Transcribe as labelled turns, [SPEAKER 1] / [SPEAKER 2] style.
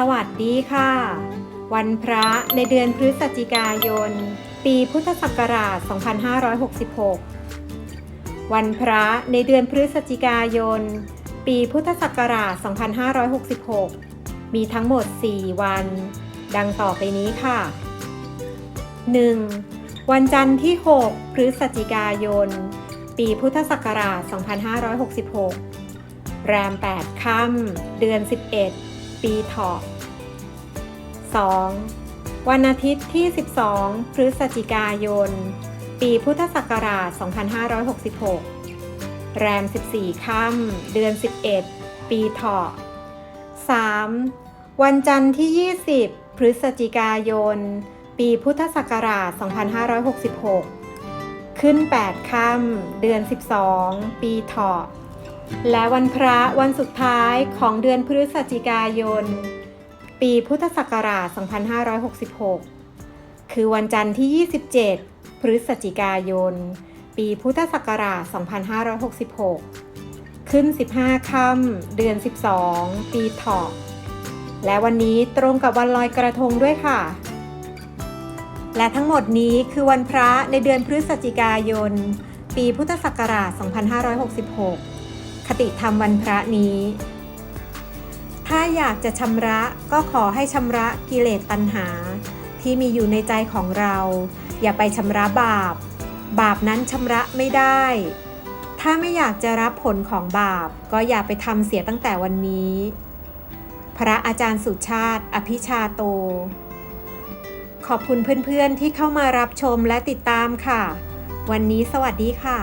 [SPEAKER 1] สวัสดีค่ะ วันพระในเดือนพฤศจิกายน ปีพุทธศักราช 2566 วันพระในเดือนพฤศจิกายน ปีพุทธศักราช 2566 มีทั้งหมด 4 วัน ดังต่อไปนี้ค่ะ 1. วันจันทร์ที่ 6 พฤศจิกายน ปีพุทธศักราช 2566 แรม 8 ค่ำเดือน 11 ปีเถาะ 2. วันอาทิตย์ที่ 12 พฤศจิกายน ปีพุทธศักราช 2566 แรม 14 ค่ำเดือน 11 ปีเถาะ 3. วันจันทร์ที่ 20 พฤศจิกายน ปีพุทธศักราช 2566 ขึ้น 8 ค่ำเดือน 12 ปีเถาะ และวันพระวันสุดท้ายของเดือนพฤศจิกายน ปีพุทธศักราช 2566 คือวันจันทร์ที่ 27 พฤศจิกายน ปีพุทธศักราช 2566 ขึ้น 15 ค่ำเดือน 12 ปีเถาะและวันนี้ตรงกับวันลอยกระทงด้วยค่ะ และทั้งหมดนี้คือวันพระในเดือนพฤศจิกายน ปีพุทธศักราช 2566 คติธรรมวันพระนี้ ถ้าอยากจะชำระก็ขอให้ชำระกิเลสตัณหา ที่มีอยู่ในใจของเรา อย่าไปชำระบาป บาปนั้นชำระไม่ได้ ถ้าไม่อยากจะรับผลของบาป ก็อย่าไปทำเสียตั้งแต่วันนี้ พระอาจารย์สุชาติ อภิชาโต ขอบคุณเพื่อนๆที่เข้ามารับชมและติดตามค่ะ วันนี้สวัสดีค่ะ